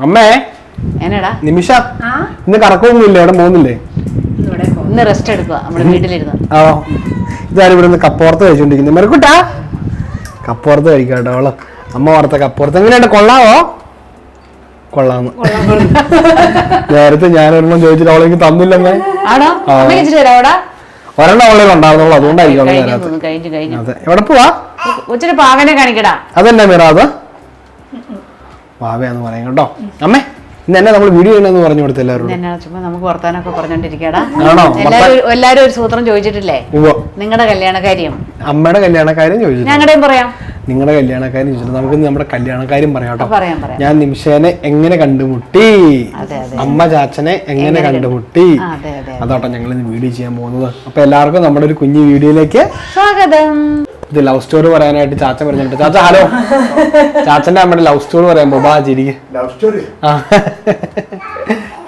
അമ്മേ. എന്നടാ? നിമിഷ. ഇന്ന് കറക്കൊന്നുമില്ല ഇവിടെ പോകുന്നില്ലേ? ഇന്ന് റെസ്റ്റ് എടുക്കുക നമ്മുടെ വീട്ടിലിരുന്ന്. ആ ഇതാരും ഇവിടെ നിന്ന് കപ്പോർത്ത് കഴിച്ചോണ്ടിരിക്കുന്നത് മെറുക്കുട്ടാ. കപ്പോർത്ത് കഴിക്കാം കേട്ടോ അവൾ. അമ്മ വറുത്ത കപ്പോർത്ത്. എങ്ങനെയുണ്ട്? കൊള്ളാവോ? കൊള്ളാന്ന് നേരത്തെ ഞാനൊരെണ്ണം ചോദിച്ചിട്ട് അവളെനിക്ക് തന്നില്ലെന്ന്. ഒരെണ്ണം അവളെ ഉണ്ടാകുന്നുള്ളൂ അതുകൊണ്ടായിരിക്കും എവിടെ പോവാ? പാവനെ കാണിക്കടാ. അതെന്നാ മിറാത് വാവയാന്ന് പറയും കേട്ടോ. അമ്മേ ഇന്ന് എന്നെ നമ്മൾ വീഡിയോ ചെയ്യണമെന്ന് പറഞ്ഞു കൊടുത്ത എല്ലാവരും എന്നാ ചുമ്മാ നമുക്ക് വർത്താനൊക്കെ പറഞ്ഞോണ്ടിരിക്കടാ. ആണോ? എല്ലാരും എല്ലാരും ഒരു സൂത്രം ചോദിച്ചിട്ടില്ലേ? ഉവ്വ. നിങ്ങളുടെ കല്യാണകാര്യം. അമ്മയുടെ കല്യാണക്കാര്യം ചോദിച്ചു ഞങ്ങളുടെയും പറയാം. നിങ്ങളുടെ കല്യാണക്കാരും ചോദിച്ചിട്ട് നമുക്ക് ഇന്ന് നമ്മുടെ കല്യാണക്കാരും പറയാം കേട്ടോ. പറയാം പറയാം. ഞാൻ നിമിഷേനെ എങ്ങനെ കണ്ടുമുട്ടി? അതെ അതെ. അമ്മ ചാച്ചനെ എങ്ങനെ എങ്ങനെ കണ്ടുമുട്ടി? ആ, അതെ അതെ അതോട്ടെ ഞങ്ങൾ ഇന്ന് വീഡിയോ ചെയ്യാൻ പോകുന്നത്. അപ്പൊ എല്ലാവർക്കും നമ്മുടെ ഒരു കുഞ്ഞു വീഡിയോയിലേക്ക് സ്വാഗതം. ഇത് ലവ് സ്റ്റോറി പറയാനായിട്ട് ചാച്ച പറഞ്ഞിട്ടുണ്ട്. ചാച്ച ഹലോ ചാച്ചന്റെ അമ്മയുടെ ലവ് സ്റ്റോറി പറയാൻ ബാ ചിരിക്ക് ലവ് സ്റ്റോറി ആ.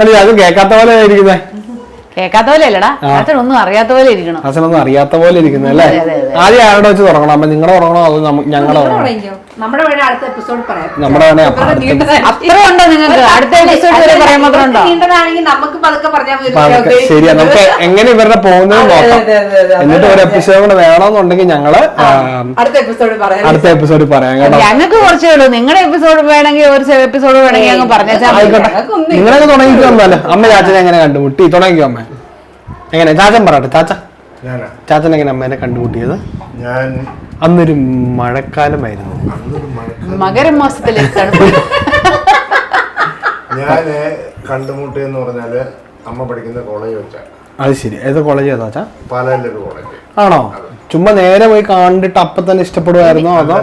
അല്ല അത് കേൾക്കാത്ത പോലെ ഇരിക്കുന്നേ. കേൾക്കാത്ത പോലെ അല്ലടാ. അച്ഛൻ ഒന്നും അറിയാത്ത പോലെ ഇരിക്കണം. അച്ഛനൊന്നും അറിയാത്ത പോലെ ഇരിക്കുന്നു അല്ലേ. ആദ്യം ആരുടെ വെച്ച് തുടങ്ങണം അമ്മ നിങ്ങളുടെ തുടങ്ങണോ അത് ഞങ്ങളെ ഞങ്ങളുടെ തുടങ്ങണോ. നമ്മുടെ വേണേ അടുത്ത എപ്പിസോഡ് പറയാം. നമ്മുടെ. അത്ര ഉണ്ടോ നിങ്ങൾക്ക്? അടുത്ത എപ്പിസോഡ് വരെ പറയാൻ മാത്രം ഉണ്ടോ? ഇവർക്ക് നീണ്ടതാണെങ്കിൽ നമുക്ക് പതുക്കെ പറഞ്ഞാൽ ശരിയാ നമുക്ക് എങ്ങനെ ഇവരുടെ പോകുന്നത് നോക്കാം. എന്നിട്ട് ഒരു എപ്പിസോഡ് കൂടെ വേണമെന്നുണ്ടെങ്കിൽ ഞങ്ങൾ അടുത്ത എപ്പിസോഡ് പറയാം. അടുത്ത എപ്പിസോഡ് പറയാം. കേട്ടോ ഞങ്ങൾക്ക് കുറച്ചേ ഉള്ളൂ. നിങ്ങളുടെ എപ്പിസോഡ് വേണമെങ്കിൽ ഒരു എപ്പിസോഡ് വേണമെങ്കിൽ അങ്ങ് പറഞ്ഞാൽ നിങ്ങളൊക്കെ തുടങ്ങിക്കോ അമ്മ ചാച്ചനെ എങ്ങനെ കണ്ടുമുട്ടി? തുടങ്ങിക്കോ അമ്മ. എങ്ങനെ? ചാച്ചൻ പറയട്ടെ. ചാച്ച. ചാച്ചനെങ്ങനെ ചാച്ചൻ എങ്ങനെ അമ്മേനെ കണ്ടുമുട്ടിയത്? ഞാൻ അന്നൊരു മഴക്കാലമായിരുന്നു. മകരമാസത്തിലെ ഞാൻ കണ്ടുമുട്ടിയെന്ന് പറഞ്ഞാൽ അമ്മ പഠിക്കുന്ന കോളേജ് വെച്ച. അത് ശരി. ഏത് കോളേജ് ഏതാ ചാ പാലാലൊരു കോളേജ്. ആണോ? ചുമ്മാ നേരെ പോയി കണ്ടിട്ട് അപ്പൊ തന്നെ ഇഷ്ടപ്പെടുമായിരുന്നോ അതോ?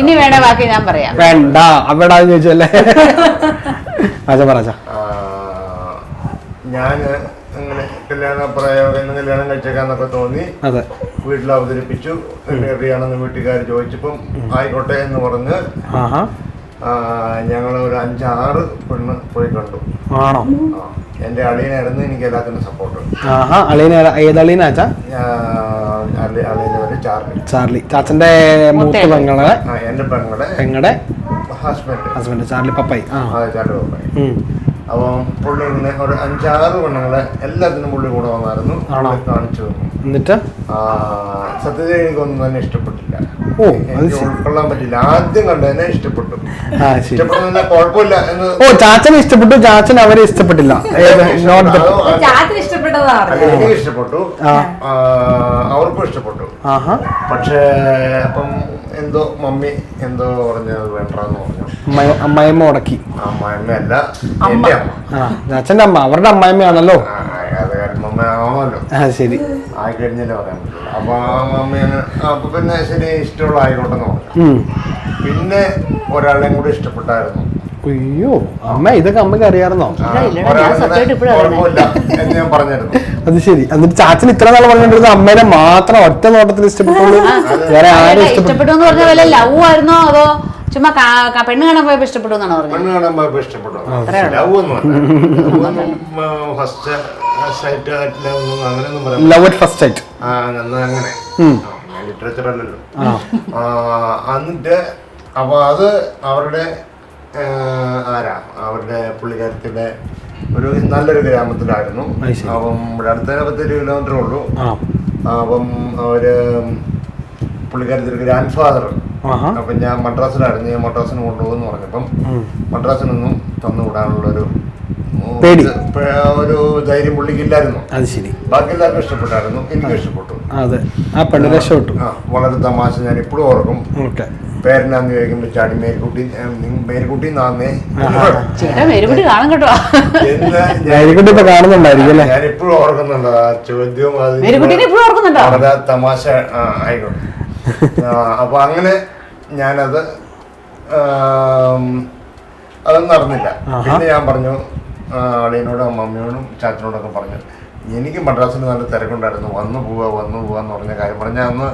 ഇനി വേണ ബാക്കി ഞാൻ പറയാം. വേണ്ട. അവിടെ ചോദിച്ചല്ലേ? ചാച്ച പറ ഞാൻ അങ്ങനെ കല്യാണ പ്രായം കല്യാണം കഴിച്ചേക്കാന്നൊക്കെ തോന്നി. അതെ. വീട്ടിൽ അവതരിപ്പിച്ചു. എവിടെയാണെന്ന് വീട്ടുകാർ ചോദിച്ചപ്പം ആയിക്കോട്ടെ എന്ന് പറഞ്ഞ് ആഹാ. ഞങ്ങൾ ഒരു അഞ്ചാറ് പെണ്ണ് പോയി കണ്ടു. ആണോ? എന്റെ എന്റെ അളിയനായിരുന്നു എനിക്ക് എല്ലാത്തിനും സപ്പോർട്ട് ആഹാ അളീന ഏത് അളീന ചാ അളിയന്റെ പേര് ചാർലി. ചാർലി. ചാച്ചന്റെ മൂത്ത പെങ്ങളെ? എന്റെ പെങ്ങളെ പെങ്ങളുടെ ഹസ്ബൻഡ് ഹസ്ബൻഡ് ചാർലി പപ്പായി. ആ. ചാർലി പപ്പായി. ഉം. അപ്പം പുള്ളി ഇങ്ങനെ ഒരു അഞ്ചാറ് പെണ്ണുങ്ങളെ എല്ലാത്തിനും പുള്ളി കൂടെ വന്നായിരുന്നു. ആണോ? കാണിച്ചു. തന്നു എന്നിട്ട് സത്യത്തിൽ എനിക്കൊന്നും തന്നെ ഇഷ്ടപ്പെട്ടില്ല. ഓ, അത് എനിക്ക് ഉൾക്കൊള്ളാൻ പറ്റില്ല. ആദ്യം കണ്ടതിനെ ഇഷ്ടപ്പെട്ടു. ആ ശരി. ഇഷ്ടപ്പെടുന്നതിന് കുഴപ്പമില്ല എന്ന് ഓ ചാച്ചനെ ഇഷ്ടപ്പെട്ടു. ചാച്ചൻ അവരെ ഇഷ്ടപ്പെട്ടില്ല. ഏത് നോട്ട് ദ അതോ- ചാത്തിന് ഇഷ്ടപ്പെട്ടതാണ് എനിക്ക് ഇഷ്ടപ്പെട്ടു. ആ. അവർക്കും ഇഷ്ടപ്പെട്ടു. ആഹാ. പക്ഷേ അപ്പം എന്തോ മമ്മി എന്തോ പറഞ്ഞു വേണ്ടെന്ന് പറഞ്ഞു. അമ്മായി അമ്മായിമ്മ ഉടക്കി. അമ്മായിമ്മയല്ല എന്റെ അമ്മ. ആ അമ്മ അവരുടെ അമ്മായിമ്മയാണല്ലോ ആ, അത് കാരണം മമ്മ ആ ശരി. ആയി കഴിഞ്ഞല്ലേ പറയാൻ പറ്റുള്ളൂ അപ്പൊ ആ മമ്മി അങ്ങനെ ആ, അപ്പൊ പിന്നെ ശരി ഇഷ്ടമുള്ള ആയിക്കോട്ടെ എന്ന് പറഞ്ഞു. ഉം. പിന്നെ ഒരാളെയും കൂടി ഇഷ്ടപ്പെട്ടായിരുന്നു. അയ്യോ അമ്മ ഇതൊക്കെ അമ്മയ്ക്ക് അറിയാറുന്നോ അത് ശരി. എന്നിട്ട് ചാച്ചൻ ഇത്ര നാൾ പറഞ്ഞിട്ടിരുന്ന അമ്മേനെ മാത്രം ഒറ്റ നോട്ടത്തിൽ ഇഷ്ടപ്പെട്ടുള്ളൂ? വേറെ ആരും ഇഷ്ടപ്പെട്ടു ഇഷ്ടപ്പെട്ടു എന്ന് പറഞ്ഞ ലവ് ആയിരുന്നോ അതോ ചുമ്മാ പെണ്ണ് കാണാൻ പോയപ്പോ ഇഷ്ടപ്പെട്ടു എന്നാണ് പറഞ്ഞത്? പെണ്ണ് കാണാൻ പോയപ്പോ ഇഷ്ടപ്പെട്ടു. ലവ് അറ്റ് ഫസ്റ്റ് സൈറ്റ് അങ്ങനെ. ലിറ്ററേച്ചർ അല്ലല്ലോ. എന്നിട്ട് അപ്പൊ അത് അവരുടെ ആരാ? അവരുടെ പുള്ളിക്കാരത്തിന്റെ ഒരു നല്ലൊരു ഗ്രാമത്തിലായിരുന്നു. അപ്പം ഇവിടെ അടുത്ത പത്തൊരു കിലോമീറ്റർ ഉള്ളൂ. അപ്പം അവർ പുള്ളിക്കാരത്തിൽ ഗ്രാൻഡ് ഫാദർ അപ്പൊ ഞാൻ മദ്രാസിലായിരുന്നു. ഞാൻ മദ്രാസിന് കൊണ്ടുപോകുന്നു പറഞ്ഞപ്പം മദ്രാസിൽ നിന്നും തന്നു ഒരു പേടി. ഒരു ധൈര്യം പുള്ളിക്കില്ലായിരുന്നു അത് ശരി. ബാക്കി എല്ലാവർക്കും ഇഷ്ടപ്പെട്ടായിരുന്നു. എനിക്ക് ഇഷ്ടപ്പെട്ടു. അതെ. ആ പെണ്ണ് രക്ഷപ്പെട്ടു. വളരെ തമാശ ഞാൻ ഇപ്പോഴും ഓർക്കും. ഓക്കെ. പേരനാന്ന് ചോദിക്കുമ്പോൾ ചാടി മേരിക്കുട്ടി മേരിക്കുട്ടി നാന്നേ. ചേട്ടാ മേരുപടി കാണും കേട്ടോ. മേരിക്കുട്ടി ഇപ്പൊ കാണുന്നുണ്ടായിരിക്കും? ഞാൻ എപ്പോഴും ഓർക്കുന്നുണ്ട് ആ ചോദ്യവും അത്? വളരെ തമാശ ആയിക്കോട്ടെ. അപ്പൊ അങ്ങനെ ഞാനത് അതൊന്നും അത് നടന്നില്ല പിന്നെ ഞാൻ പറഞ്ഞു അളിയനോടും മമ്മിയോടും ചാച്ചനോടൊക്കെ പറഞ്ഞു. എനിക്ക് മദ്രാസിൽ നല്ല തിരക്കുണ്ടായിരുന്നു. വന്നു പോവുക വന്നു പോവുക എന്ന് പറഞ്ഞ കാര്യം പറഞ്ഞാൽ അന്ന്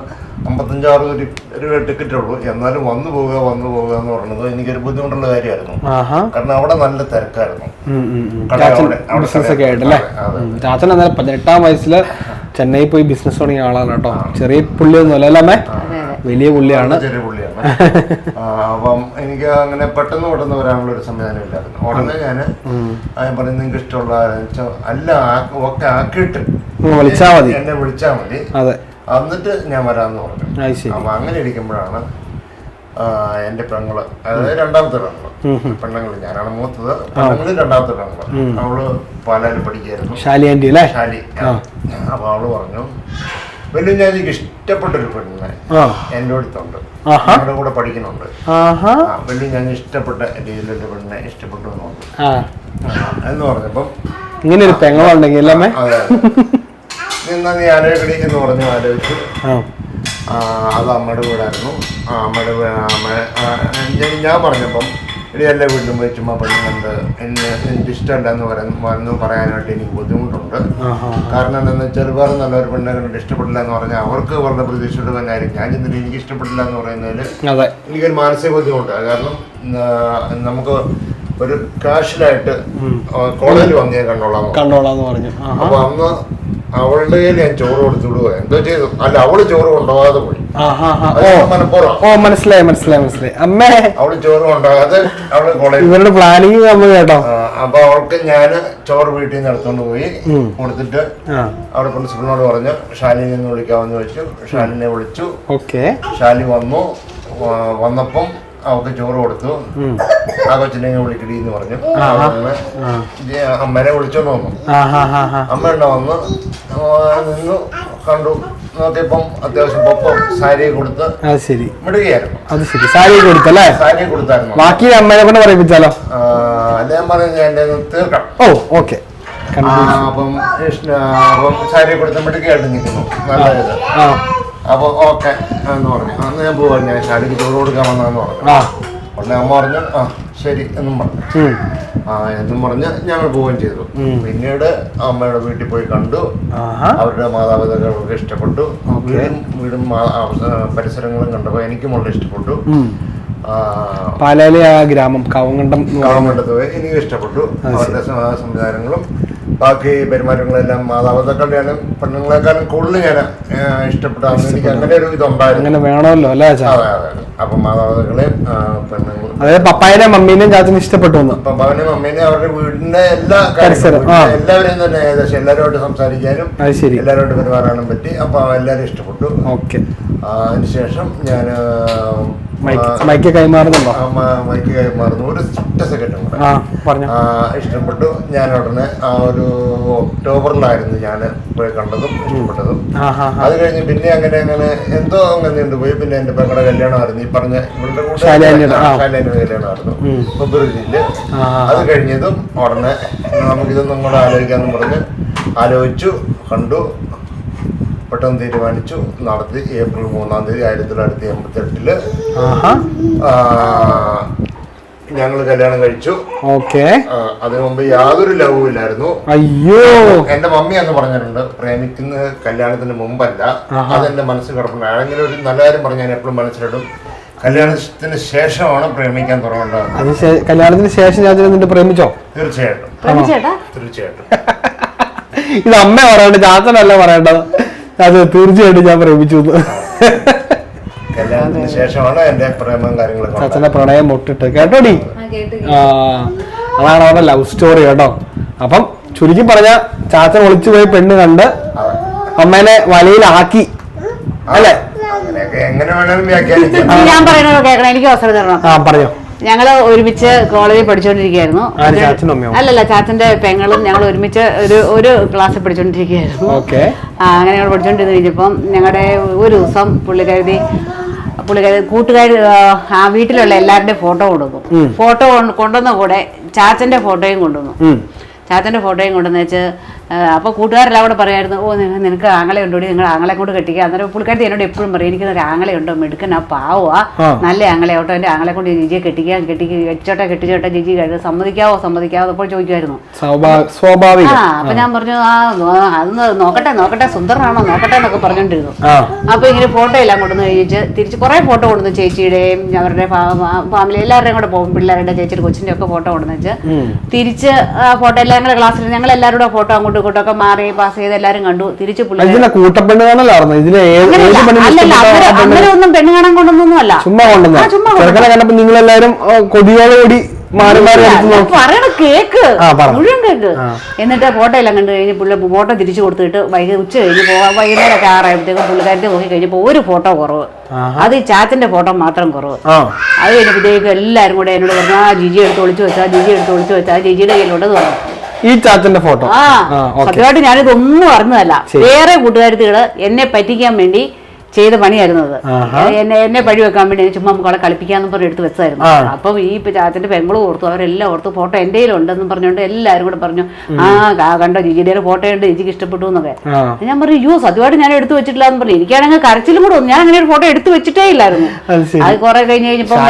അമ്പത്തഞ്ചാറ് ഒരു ടിക്കറ്റ് ഉള്ളൂ. എന്നാലും വന്നു പോവുക വന്നു പോവുക എന്ന് പറയുന്നത് എനിക്കൊരു ബുദ്ധിമുട്ടുള്ള കാര്യമായിരുന്നു. കാരണം അവിടെ നല്ല തിരക്കായിരുന്നു. ചാച്ചൻ പതിനെട്ടാം വയസ്സിൽ ചെന്നൈ പോയി ബിസിനസ് തുടങ്ങിയ ആളാണ് കേട്ടോ. ചെറിയ പുള്ളിയൊന്നുമല്ല അല്ലേ അമ്മേ? അതെ അതെ വലിയ പുള്ളിയാണ്. ചെറിയ പുള്ളിയാണ്. അപ്പം എനിക്ക് അങ്ങനെ പെട്ടെന്ന് പെട്ടെന്ന് വരാനുള്ള ഒരു സംവിധാനം ഇല്ലായിരുന്നു. ഉടനെ ഞാൻ പറഞ്ഞു നിങ്ങൾക്ക് ഇഷ്ടമുള്ള അല്ല ഒക്കെ ആക്കിയിട്ട് ഉം, വിളിച്ചാ മതി. എന്നെ വിളിച്ചാൽ മതി. അതെ. എന്നിട്ട് ഞാൻ വരാമെന്ന് പറഞ്ഞു. അപ്പൊ അങ്ങനെ ഇരിക്കുമ്പോഴാണ് എന്റെ പെങ്ങൾ അതായത് രണ്ടാമത്തെ പെങ്ങൾ. പെണ്ണുങ്ങൾ ഞാനാണ് മൂത്തത്. പെണ്ണുങ്ങളിൽ രണ്ടാമത്തെ പെങ്ങൾ. അവൾ പാലായിൽ പഠിക്കായിരുന്നു ഷാലി അല്ലേ ശാലി അപ്പൊ അവൾ പറഞ്ഞു എനിക്ക് ഇഷ്ടപ്പെട്ടൊരു പെണ്ണ് എന്റെ അടുത്തുണ്ട്. ഞങ്ങളുടെ കൂടെ പഠിക്കുന്നുണ്ട്. ഞാൻ ഇഷ്ടപ്പെട്ട രീതിയിലൊരു പെണ്ണിനെ ഇഷ്ടപ്പെട്ടു എന്നുണ്ട്. എന്ന് പറഞ്ഞപ്പം ഇങ്ങനെ ഒരു പെങ്ങളുണ്ടെങ്കിൽ അല്ലേ നിന്നാ നീ ആലോചിക്കടി എന്ന് പറഞ്ഞു ആലോചിച്ചു. അത് അമ്മയുടെ വീടായിരുന്നു. ആ, അമ്മയുടെ അമ്മ ഞാൻ പറഞ്ഞപ്പം ഇനി എല്ലാ വീട്ടിലും പോയി ചുമ്മാ പഠിക്കുന്നുണ്ട് എന്നെ എനിക്ക് ഇഷ്ടമല്ലെന്ന് പറയുന്ന വന്ന് പറയാനായിട്ട് എനിക്ക് ബുദ്ധിമുട്ടുണ്ട്. കാരണം എന്താണെന്ന് വെച്ചാൽ വേറെ നല്ലൊരു പെണ്ണെ കണ്ടിട്ട് ഇഷ്ടപ്പെടില്ല എന്ന് പറഞ്ഞാൽ അവർക്ക് വളരെ പ്രതീക്ഷയുടെ തന്നെയായിരിക്കും ഞാൻ ചെന്നിട്ട് എനിക്ക് ഇഷ്ടപ്പെടില്ല എന്ന് പറയുന്നതിൽ എനിക്കൊരു മാനസിക ബുദ്ധിമുട്ട്. കാരണം നമുക്ക് ഒരു കാഷ്വലായിട്ട് കോളേജിൽ വന്നേ കണ്ടോളാം കണ്ടോളാം പറഞ്ഞു. അപ്പൊ അന്ന് അവളുടെ കയ്യിൽ ഞാൻ ചോറ് കൊടുത്തു വിടുക എന്തോ ചെയ്തു. അല്ല അവൾ ചോറ് കൊണ്ടുപോകാതെ പോയി. ഓ. മനസ്സിലായി മനസ്സിലായി മനസ്സിലായി. അമ്മേ. അവൾ ചോറ് കൊണ്ടുപോകാതെ അവൾ ഇവരുടെ പ്ലാനിങ് നമ്മൾ കേട്ടോ. അപ്പൊ അവൾക്ക് ഞാൻ ചോറ് വീട്ടിൽ നിന്ന് എടുത്തോണ്ട് പോയി. കൊടുത്തിട്ട് അവിടെ പ്രിൻസിപ്പളിനോട് പറഞ്ഞു ഷാലിനെ ഒന്ന് വിളിക്കാമെന്ന് വെച്ചു. ഷാലിനെ വിളിച്ചു. ഓക്കെ. ഷാലി വന്നു. വന്നപ്പം അവൾക്ക് ചോറ് കൊടുത്തു. ആ കൊച്ചിനെ വിളിക്കടി എന്ന് പറഞ്ഞു. അമ്മനെ വിളിച്ചോണ്ട് വന്നു. അമ്മ എണ്ണ വന്ന് നിന്നു കണ്ടു. നോക്കിയപ്പം അത്യാവശ്യം പൊപ്പം സാരി കൊടുത്ത് ശരി. വിടുകയായിരുന്നു. അത് ശരി. സാരി കൊടുത്തല്ലേ? സാരി കൊടുത്തായിരുന്നു. ബാക്കി അമ്മേനെ കൊണ്ട് പറയിപ്പിച്ചാലോ? അദ്ദേഹം ഞാൻ പറഞ്ഞു ഞാൻ എന്റെ തീർക്കാം ഓ ഓക്കെ. അപ്പം അപ്പം സാരി കൊടുത്ത് മിടുകയായിട്ട് നിൽക്കുന്നു. നല്ല അപ്പോൾ ഓക്കെ എന്ന് പറഞ്ഞു. അന്ന് ഞാൻ പോവാൻ ഞാൻ ശാലിക്ക് ചോറ് കൊടുക്കാൻ വന്നതെന്ന് പറഞ്ഞു. ആ. ഉടനെ അമ്മ പറഞ്ഞു ആ ശരി എന്നും പറഞ്ഞു. ആ എന്നും പറഞ്ഞ് ഞങ്ങൾ പോവുകയും ചെയ്തു. പിന്നീട് അമ്മയുടെ വീട്ടിൽ പോയി കണ്ടു. അവരുടെ മാതാപിതാക്കൾക്ക് ഇഷ്ടപ്പെട്ടു. വീടും വീടും പരിസരങ്ങളും കണ്ടപ്പോൾ എനിക്കും വളരെ ഇഷ്ടപ്പെട്ടു. പാലാലി ആ, ഗ്രാമം കാവങ്കണ്ടം കാവങ്കണ്ടത്ത്. പോയി എനിക്കും ഇഷ്ടപ്പെട്ടു. അവരുടെ സംവിധാനങ്ങളും ബാക്കി പെരുമാറ്റങ്ങളെല്ലാം മാതാപിതാക്കളുടെയാണ് പെണ്ണുങ്ങളെക്കാളും കൂടുതൽ ഞാൻ ഇഷ്ടപ്പെട്ടു അന്ന് എനിക്ക് അങ്ങനെ ഒരു ഇതുണ്ടായിരുന്നു. അങ്ങനെ വേണമല്ലോ അല്ലേ അതെ അതെ അപ്പൊ മാതാപിതാക്കളെ പെണ്ണുങ്ങളും അതായത് പപ്പായനെ മമ്മീനെയും ചാച്ചനും ഇഷ്ടപ്പെട്ടു എന്ന്. അവനും അവരുടെ വീടിന്റെ എല്ലാ പരിസരം, കാര്യങ്ങളും എല്ലാവരെയും തന്നെ ഏകദേശം എല്ലാവരുമായിട്ട് സംസാരിക്കാനും ശരി. എല്ലാവരുമായിട്ട് പെരുമാറാനും പറ്റി. അപ്പൊ എല്ലാവരും ഇഷ്ടപ്പെട്ടു. ഓക്കെ. അതിനുശേഷം ഞാൻ മൈക്ക് കൈമാറുന്നുണ്ടോ? മൈക്ക് കൈമാറുന്നു. ഒരു ഒറ്റ സെക്കൻഡ് കൂടെ. പറഞ്ഞു. ഇഷ്ടപ്പെട്ടു. ഞാൻ ഉടനെ ആ ഒരു ഒക്ടോബറിലായിരുന്നു ഞാൻ പോയി കണ്ടതും ഇഷ്ടപ്പെട്ടതും. അത് കഴിഞ്ഞ് പിന്നെ അങ്ങനെ അങ്ങനെ എന്തോ അങ്ങനെ പോയി. പിന്നെ എന്റെ പെങ്ങളുടെ കല്യാണമായിരുന്നു. ഈ പറഞ്ഞ ഇവളുടെ കൂടെ കല്യാണമായിരുന്നു. ഫെബ്രുവരിയിൽ ഫെബ്രുവരിയിൽ അത് കഴിഞ്ഞതും ഉടനെ നമുക്കിതൊന്നും കൂടെ ആലോചിക്കാന്ന് പറഞ്ഞ് ആലോചിച്ചു കണ്ടു. പെട്ടെന്ന് തീരുമാനിച്ചു. നടത്തി ഏപ്രിൽ മൂന്നാം തീയതി ആയിരത്തി തൊള്ളായിരത്തി എൺപത്തി എട്ടിൽ ഞങ്ങൾ കല്യാണം കഴിച്ചു. ഓക്കെ. അതിനു മുമ്പ് യാതൊരു ലവും ഇല്ലായിരുന്നു അയ്യോ എന്റെ മമ്മി അന്ന് പറഞ്ഞിട്ടുണ്ട് പ്രേമിക്കുന്ന കല്യാണത്തിന് മുമ്പല്ല. അതെന്റെ മനസ്സിൽ കിടപ്പുണ്ട്. ആരെങ്കിലും ഒരു നല്ല കാര്യം പറഞ്ഞ് ഞാൻ എപ്പോഴും മനസ്സിലിടും. കല്യാണത്തിന് ശേഷമാണ് പ്രേമിക്കാൻ തുടങ്ങേണ്ടത് അത് കല്യാണത്തിന് ശേഷം ഞാൻ പ്രേമിച്ചോ? തീർച്ചയായിട്ടും. തീർച്ചയായിട്ടും. ഇത് അമ്മ പറയണ്ട ചാത്തനല്ല പറയേണ്ടത്. അത് തീർച്ചയായിട്ടും ഞാൻ പ്രേമിച്ചു. കല്യാണത്തിന് ശേഷമാണ് എന്റെ പ്രേമം കാര്യങ്ങളൊക്കെ ഉണ്ടായത്. പ്രണയം മുട്ടിട്ട്. കേട്ടോടി ആ, കേട്ട് ആ അതാണ് അവരുടെ ലവ് സ്റ്റോറി കേട്ടോ. അപ്പം ചുരുക്കി പറഞ്ഞ ചാച്ചൻ ഒളിച്ചു പോയി പെണ്ണ് കണ്ട്. അമ്മേനെ വലയിലാക്കി. അല്ലേ? എങ്ങനെ വേണമെങ്കിലും ഞാൻ പറയണത് കേൾക്കണം. എനിക്ക് അവസരം തരണം. ആ പറഞ്ഞോ. ഞങ്ങൾ ഒരുമിച്ച് കോളേജിൽ പഠിച്ചുകൊണ്ടിരിക്കുകയായിരുന്നു? അല്ലല്ല ചാച്ചന്റെ പെങ്ങളും ഞങ്ങൾ ഒരുമിച്ച് ഒരു ഒരു ക്ലാസ്സിൽ പഠിച്ചുകൊണ്ടിരിക്കുകയായിരുന്നു അങ്ങനെ ഞങ്ങൾ പഠിച്ചുകൊണ്ടിരുന്ന് കഴിഞ്ഞപ്പം ഞങ്ങളുടെ ഒരു ദിവസം പുള്ളിക്കരുതി പുള്ളിക്കാരി കൂട്ടുകാർ ആ വീട്ടിലുള്ള എല്ലാവരുടെയും ഫോട്ടോ കൊടുക്കും ഫോട്ടോ കൊണ്ടുവന്ന കൂടെ ചാച്ചന്റെ ഫോട്ടോയും കൊണ്ടുവന്നു. ചാച്ചന്റെ ഫോട്ടോയും കൊണ്ടുവന്ന് വെച്ച് അപ്പോൾ കൂട്ടുകാരെല്ലാം കൂടെ പറയായിരുന്നു ഓ നിങ്ങൾ നിനക്ക് ആങ്ങളെ ഉണ്ടോടി നിങ്ങൾ ആങ്ങളെ കൊണ്ട് കെട്ടിക്കുക അന്നേരം പുള്ളിക്കാരത്തി എന്നോട് എപ്പോഴും പറയും എനിക്ക് ഒരു ആങ്ങളെ ഉണ്ടോ? മിടുക്കൻ ആ. പാവാ നല്ല ആങ്ങളെ ഓട്ടോ എന്റെ ആങ്ങളെ കൊണ്ട് ജിജിയെ കെട്ടിക്കാൻ കെട്ടിക്ക് കെട്ടിച്ചോട്ടെ കെട്ടിച്ചോട്ടെ ജിജി കഴിഞ്ഞു സമ്മതിക്കാവോ സമ്മതിക്കാവോ അപ്പോൾ ചോദിക്കുമായിരുന്നു സ്വാഭാവിക. ആ അപ്പൊ ഞാൻ പറഞ്ഞു ആ നോ- അതൊന്ന് നോക്കട്ടെ നോക്കട്ടെ സുന്ദരനാണോ നോക്കട്ടെ എന്നൊക്കെ പറഞ്ഞോണ്ടിരുന്നു. അപ്പോൾ അപ്പൊ ഇങ്ങനെ ഫോട്ടോ എല്ലാം കൊണ്ടുവന്ന് കഴിച്ച് തിരിച്ച് കുറെ ഫോട്ടോ കൊണ്ടുവന്നു ചേച്ചിയുടെയും അവരുടെ ഫാമിലി എല്ലാവരുടെയും കൂടെ പോകും പിള്ളേരുടെ ചേച്ചിയുടെ കൊച്ചിന്റെ ഒക്കെ ഫോട്ടോ കൊണ്ടുവന്ന് വെച്ച് തിരിച്ച് ആ ഫോട്ടോ എല്ലാം ഞങ്ങളുടെ ക്ലാസ്സിൽ ഞങ്ങൾ എല്ലാവരുടെ ഫോട്ടോ അങ്ങോട്ടും ഇങ്ങോട്ടും ഒക്കെ മാറി പാസ് ചെയ്ത് എല്ലാരും കണ്ടു. തിരിച്ചു ഇതിലെ കൂട്ടപ്പെണ്ണ് കാണലായിരുന്നു? അങ്ങനെ ഒന്നും പെണ്ണ് കാണാൻ കൊണ്ടൊന്നും അല്ല. ചുമ്മാ കൊണ്ടുവന്ന ചെറുക്കനെ കണ്ടപ്പോ നിങ്ങളെല്ലാരും കൊതിയോടുകൂടി പറയണ കേക്ക്. മുഴുവൻ കേക്ക്. എന്നിട്ട് ഫോട്ടോ എല്ലാം കണ്ടു കഴിഞ്ഞ് പുള്ളി ഫോട്ടോ തിരിച്ചു കൊടുത്തിട്ട് വൈകി ഉച്ച കഴിഞ്ഞ് പോവാ വൈകുന്നേരം ഒക്കെ ആറായപ്പോഴത്തേക്കും പുള്ളിക്കാരത്തെ നോക്കി കഴിഞ്ഞപ്പോ ഒരു ഫോട്ടോ കുറവ്. അത് ഈ ചാച്ചന്റെ ഫോട്ടോ മാത്രം കുറവ്. അത് കഴിഞ്ഞപ്പോഴത്തേക്കും എല്ലാരും കൂടെ എന്നോട് പറഞ്ഞു ആ ജിജി എടുത്ത് ഒളിച്ചു വെച്ചാ ജിജി എടുത്ത് ഒളിച്ചു വെച്ചാ ജിജിയുടെ കയ്യിലുണ്ടെന്ന് പറഞ്ഞു ഈ ചാച്ചന്റെ ഫോട്ടോ. സത്യമായിട്ട് ഞാനിതൊന്നും അറിഞ്ഞതല്ല. വേറെ കൂട്ടുകാരത്തികൾ എന്നെ പറ്റിക്കാൻ വേണ്ടി ചെയ്ത പണിയായിരുന്നത്. എന്നെ എന്നെ പഴി വെക്കാൻ വേണ്ടി ചുമ്മാ നമുക്കവിടെ കളിപ്പിക്കാന്ന് പറഞ്ഞ് എടുത്ത് വെച്ചായിരുന്നു. അപ്പം ഈ ചാത്തിന്റെ ചാച്ചന്റെ പെങ്ങളും ഓർത്തു അവരെല്ലാം ഓർത്തു ഫോട്ടോ എന്റെ ഉണ്ടെന്നും പറഞ്ഞുകൊണ്ട് എല്ലാവരും കൂടെ പറഞ്ഞു ആ കണ്ട ജിജിയുടെ ഫോട്ടോ ഉണ്ട് ജിജിക്ക് ഇഷ്ടപ്പെട്ടു എന്നൊക്കെ. ഞാൻ പറഞ്ഞു അയ്യോ സത്യമായിട്ട് ഞാൻ എടുത്തു വെച്ചിട്ടില്ല എന്ന് പറഞ്ഞു. എനിക്കാണെങ്കിൽ കരച്ചിലും കൂടെ ഞാൻ അങ്ങനെ ഒരു ഫോട്ടോ എടുത്തു വെച്ചിട്ടേ ഇല്ലായിരുന്നു. അത് കുറെ കഴിഞ്ഞ് കഴിഞ്ഞപ്പോൾ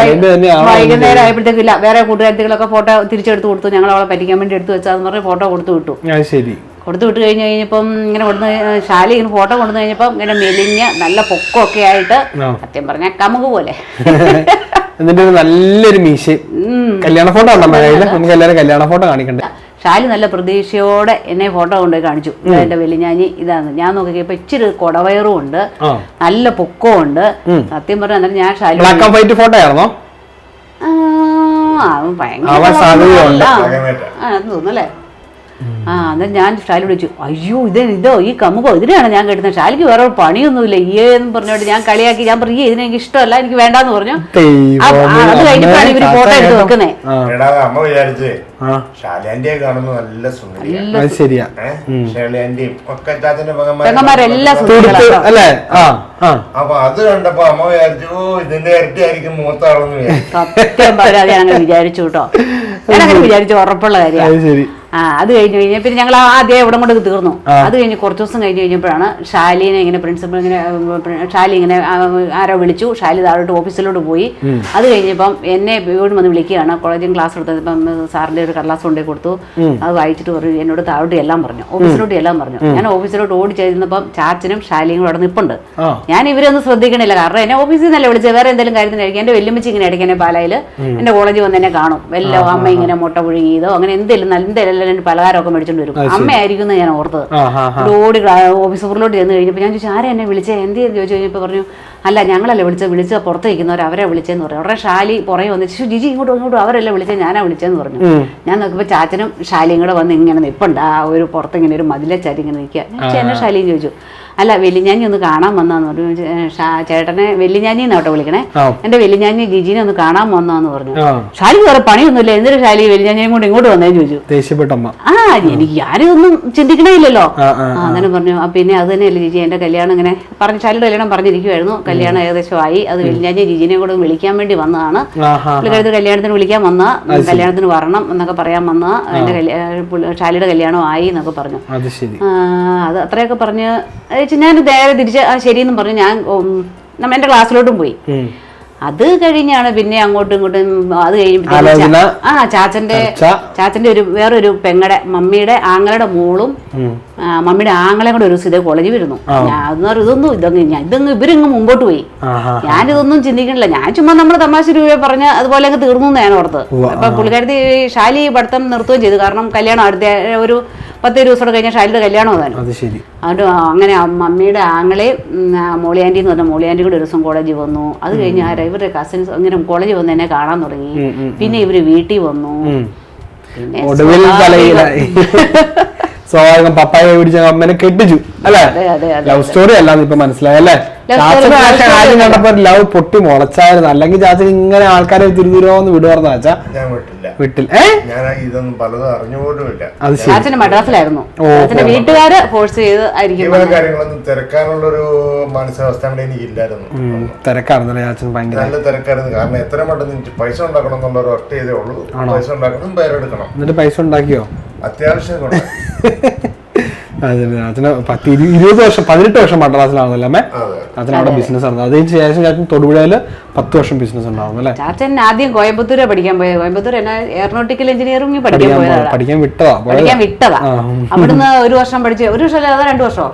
വൈകുന്നേരം ആയപ്പോഴത്തേക്കും ഇല്ല വേറെ കൂട്ടുകാരത്തികളൊക്കെ ഫോട്ടോ തിരിച്ചെടുത്ത് കൊടുത്തു ഞങ്ങൾ അവളെ പറ്റിക്കാൻ വേണ്ടി എടുത്തു വെച്ചാന്ന് പറഞ്ഞ് ഫോട്ടോ കൊടുത്തു വിട്ടു. ശരി. കൊടുത്തു വിട്ട് കഴിഞ്ഞ് കഴിഞ്ഞപ്പം ഇങ്ങനെ കൊടുന്ന് ശാലി ഇങ്ങനെ ഫോട്ടോ കൊണ്ടു കഴിഞ്ഞപ്പം ഇങ്ങനെ മെലിഞ്ഞ നല്ല പൊക്കമൊക്കെ ആയിട്ട് സത്യം പറഞ്ഞ കമുക് പോലെ. എന്നിട്ട് നല്ലൊരു മീശ കല്യാണ ഫോട്ടോ ഉണ്ടോ നമ്മുടെ കയ്യിൽ? നമുക്ക് എല്ലാവരും കല്യാണ ഫോട്ടോ കാണിക്കണ്ടേ? ഷാലി നല്ല പ്രതീക്ഷയോടെ എന്നെ ഫോട്ടോ കൊണ്ടുപോയി കാണിച്ചു. എന്റെ വെലിഞ്ഞാഞ്ഞി ഇതാണ് ഞാൻ നോക്കിയപ്പോ ഇച്ചിരി കൊടവയറും ഉണ്ട് നല്ല പൊക്കവും ഉണ്ട്. സത്യം പറഞ്ഞാൽ അന്നേരം ഞാൻ Shali black and white photo ആയിരുന്നോ ആ, അവൻ ഭയങ്കര തോന്നുന്നല്ലേ. ആ, അന്നേരം ഞാൻ ഷാലി വിളിച്ചു അയ്യോ ഇത് ഇതോ ഈ കമുകോ ഇതിനാണ് ഞാൻ കേട്ടത് ഷാലിക്ക് വേറെ പണിയൊന്നുമില്ല ഈ എന്ന് പറഞ്ഞോണ്ട് ഞാൻ കളിയാക്കി ഞാൻ പറഞ്ഞു "ഈ ഇതിനെനിക്ക് ഇഷ്ടമല്ല എനിക്ക് വേണ്ടാന്ന് പറഞ്ഞു. അത് കഴിഞ്ഞിട്ടാണ് ഇവർ ഫോട്ടോ എടുത്ത് വെക്കുന്നേ. എടാ അമ്മ വിചാരിച്ചേ ഷാലിയാന്റിയെ കാണുമ്പോ നല്ല സുന്ദരിയാ. അത് ശരിയാ. ഷാലിയാന്റിയും ഒക്കെ ചാച്ചന്റെ പെങ്ങന്മാരെല്ലാം അല്ലേ? അപ്പൊ അത് കണ്ടപ്പോ അമ്മ വിചാരിച്ചു "ഓ, ഇതിന്റെ ഇരട്ടിയായിരിക്കും മൂത്ത ആളെന്ന് വിചാരിച്ചു. സത്യം പറയാതെ ഞാൻ അങ്ങനെ വിചാരിച്ചു കേട്ടോ. ഞാൻ അങ്ങനെ വിചാരിച്ചു ഉറപ്പുള്ള കാര്യം. കാര്യമാണ് ശരി. അത് കഴിഞ്ഞ് കഴിഞ്ഞ പിന്നെ ഞങ്ങൾ ആദ്യം എവിടെ കൊണ്ട് തീർന്നു. അത് കഴിഞ്ഞ് കുറച്ച് ദിവസം കഴിഞ്ഞ് കഴിഞ്ഞപ്പോഴാണ് ഷാലിനെ ഇങ്ങനെ പ്രിൻസിപ്പൾ ഇങ്ങനെ ഷാലി ഇങ്ങനെ ആരോ വിളിച്ചു. ഷാലി താഴോട്ട് ഓഫീസിലോട്ട് പോയി. അത് കഴിഞ്ഞപ്പം എന്നെ വീണ്ടും വന്ന് വിളിക്കുകയാണ്. കോളേജിൽ ക്ലാസ് എടുത്തപ്പം സാറിന്റെ ഒരു കടലാസ് കൊണ്ടേ കൊടുത്തു. അത് വായിച്ചിട്ട് പറഞ്ഞു. എന്നോട് താഴോട്ട് എല്ലാം പറഞ്ഞു. ഓഫീസിലോട്ട് എല്ലാം പറഞ്ഞു. ഞാൻ ഓഫീസിലോട്ട് ഓടി ചെയ്തിരുന്നപ്പം ചാച്ചനും ഷാലിയും കൂടെ അവിടെ നിപ്പുണ്ട്. ഞാൻ ഇവരൊന്നും ശ്രദ്ധിക്കണില്ല. കാരണം എന്നെ ഓഫീസിൽ നിന്നല്ലേ വിളിച്ചത്. വേറെ എന്തെങ്കിലും കാര്യത്തിന് കഴിക്കാൻ എന്റെ വെല്ലുമിച്ച് ഇങ്ങനെ ഇടയ്ക്ക് എന്നെ പാലായിൽ എന്റെ കോളേജിൽ വന്ന് എന്നെ കാണും. വല്ല അമ്മ ഇങ്ങനെ മുട്ട പുഴുങ്ങിയതോ അങ്ങനെ എന്തെങ്കിലും നല്ല എന്തെങ്കിലും എന്റെ പലഹാരമൊക്കെ മേടിച്ചോണ്ട് വരും. അമ്മയായിരിക്കും എന്ന് ഞാൻ ഓർത്തത്. ഓടി ഓഫീസ് ഫ്ലോറിലോട്ട് ചെന്ന് കഴിഞ്ഞപ്പോൾ ഞാൻ ചോദിച്ചു ആരെ എന്നെ വിളിച്ചേ? എന്ത് ചെയ്തു? ചോദിച്ചു കഴിഞ്ഞപ്പോൾ പറഞ്ഞു അല്ല ഞങ്ങളല്ലേ വിളിച്ചത്. വിളിച്ച പുറത്ത് നിൽക്കുന്നവർ അവരെ വിളിച്ചെന്ന് പറഞ്ഞു. ഉടനെ ഷാലി പുറകെ വന്ന് "ശ്ശോ, ജിജി ഇങ്ങോട്ടും ഇങ്ങോട്ടും അവരല്ലേ വിളിച്ചത് ഞാനാ വിളിച്ചതെന്ന് പറഞ്ഞു. ഞാൻ നോക്കിയപ്പോൾ ചാച്ചനും ഷാലിയും കൂടെ വന്ന് ഇങ്ങനെ നിൽപ്പുണ്ട് ആ ഒരു പുറത്ത് ഇങ്ങനെ ഒരു ചാരി ഇങ്ങനെ നിൽക്കുക. ഞാൻ "ചേ, എന്നെ ഷാലിയും ചോദിച്ചു? അല്ല വെല്ലിഞ്ഞാഞ്ഞി ഒന്ന് കാണാൻ വന്നാന്ന് പറഞ്ഞു. "ഏ, ചേട്ടനെ വെല്ലിഞ്ഞാഞ്ഞി എന്നാട്ടോ വിളിക്കണേ. എന്റെ വെല്ലിഞ്ഞാഞ്ഞി ജിജിനെ ഒന്ന് കാണാൻ വന്നാന്ന് പറഞ്ഞു. ഷാലി വേറെ പണിയൊന്നുമില്ല. എന്തൊരു ഷാലി വെല്ലിഞ്ഞാഞ്ഞിയും കൊണ്ട് ഇങ്ങോട്ട് വന്നേ ചോദിച്ചു. ദേഷ്യപ്പെട്ടമ്മ. ആ എനിക്ക് ആരും ഒന്നും ചിന്തിക്കണേ ഇല്ലല്ലോ അങ്ങനെ പറഞ്ഞു. പിന്നെ അത് തന്നെയല്ലേ ജിജി എന്റെ കല്യാണം ഇങ്ങനെ പറഞ്ഞു ശാലിയുടെ കല്യാണം പറഞ്ഞിരിക്കുവായിരുന്നു. കല്യാണം ഏകദേശം ആയി അത് വെല്ലിഞ്ഞാഞ്ഞി ജിജിനെ കൂടെ വിളിക്കാൻ വേണ്ടി വന്നതാണ്. പുള്ളിക്കാരത്ത് കല്യാണത്തിന് വിളിക്കാൻ വന്ന. കല്യാണത്തിന് വരണം എന്നൊക്കെ പറയാൻ വന്ന. എന്റെ ഷാലിയുടെ കല്യാണം ആയി എന്നൊക്കെ പറഞ്ഞു. അത് അത്രയൊക്കെ പറഞ്ഞ് വെച്ച് ഞാൻ നേരെ തിരിച്ച് ആ ശരിയെന്നും പറഞ്ഞു. ഞാൻ നമ്മ എന്റെ ക്ലാസ്സിലോട്ടും പോയി. അത് കഴിഞ്ഞാണ് പിന്നെ അങ്ങോട്ടും ഇങ്ങോട്ടും അത് കഴിയുമ്പോൾ ആ ചാച്ചന്റെ ചാച്ചന്റെ ഒരു വേറൊരു പെങ്ങടെ മമ്മിയുടെ ആങ്ങളുടെ മോളും മമ്മിയുടെ ആങ്ങളെ കൂടെ ഒരു ഇതേ കോളേജിൽ വരുന്നു. ഞാൻ ഇതൊന്നും ഇതൊന്നും ഞാൻ ഇതൊന്നും ഇവരിങ്ങ് മുമ്പോട്ട് പോയി. ഞാൻ ഞാനിതൊന്നും ചിന്തിക്കണില്ല. ഞാൻ ചുമ്മാ നമ്മൾ തമാശ രൂപയെ പറഞ്ഞ അതുപോലെ അങ്ങ് തീർന്നു ഞാൻ ഓർത്ത് അപ്പൊ പുള്ളിക്കാരത്തി ഷാലി പഠിത്തം നിർത്തുകയും ചെയ്തു. കാരണം കല്യാണം അടുത്ത ഒരു പത്ത് ദിവസം കൂടെ കഴിഞ്ഞാൽ ഷാലിയുടെ കല്യാണം അതാണ് അതുകൊണ്ട് അങ്ങനെ ആ മമ്മിയുടെ ആങ്ങളെ മോളിയാന്റി എന്ന് പറഞ്ഞ മോളിയാന്റി കൂടെ ഒരു ദിവസം കോളേജിൽ വന്നു. അത് കഴിഞ്ഞ് ആരാ ഇവരുടെ കസിൻസ് അങ്ങനെ കോളേജിൽ വന്ന് എന്നെ കാണാൻ തുടങ്ങി. പിന്നെ ഇവർ വീട്ടിൽ വന്നു. പിന്നെ സ്വാഭാവികം പപ്പായ പിടിച്ച അമ്മനെ കെട്ടിച്ചു അല്ലേ? ലവ് സ്റ്റോറി അല്ലാന്ന് ഇപ്പൊ മനസ്സിലായി അല്ലേ? Love ചാച്ചന് ആദ്യം കണ്ടപ്പോ ലവ് പൊട്ടി മുളച്ചായിരുന്നു. അല്ലെങ്കിൽ ചാച്ചൻ ഇങ്ങനെ ആൾക്കാരെ തിരുതിരോന്ന് വിടുവാർന്ന ചാച്ച ഞാൻ വിട്ടില്ല. അത് ശരി. ചാച്ചന് മദ്രാസിലായിരുന്നു. വീട്ടുകാര് ഫോഴ്സ് ചെയ്ത് കാര്യങ്ങളൊന്നും മാനസികാവസ്ഥ എനിക്കില്ലായിരുന്നു. തിരക്കായിരുന്നല്ലേ ചാച്ചൻ ഭയങ്കര? നല്ല തിരക്കായിരുന്നു. കാരണം എത്ര മട്ടം പൈസ ഉണ്ടാക്കണം എന്നുള്ള ഒരു ഒറ്റ ഇതേ ഉള്ളൂ. പൈസ ഉണ്ടാക്കണം പേരെടുക്കണം. എന്നിട്ട് പൈസ ഉണ്ടാക്കിയോ? അത്യാവശ്യം ハハハ。അച്ഛന് പത്ത് ഇരു- ഇരുപത് വർഷം പതിനെട്ട് വർഷം മദ്രാസിലാണല്ലേ അമ്മേ. അതെ. അച്ഛൻ അവിടെ ബിസിനസ് നടന്നത്. അതിന് ശേഷം ചാച്ചൻ തൊടുപുഴയിൽ പത്ത് വർഷം ബിസിനസ് ഉണ്ടാവും അല്ലേ? ചാച്ചൻ ആദ്യം കോയമ്പത്തൂരെ പഠിക്കാൻ പോയത്. കോയമ്പത്തൂർ എന്നാ എയറോനോട്ടിക്കൽ എഞ്ചിനീയറിംഗ് പഠിക്കാൻ പഠിക്കാൻ പോയത് പോയതാണ് പഠിക്കാൻ വിട്ടതാ. പഠിക്കാൻ വിട്ടതാ. അവിടുന്ന് ഒരു വർഷം പഠിച്ചു ഒരു വർഷം അല്ലാതെ രണ്ടു വർഷം?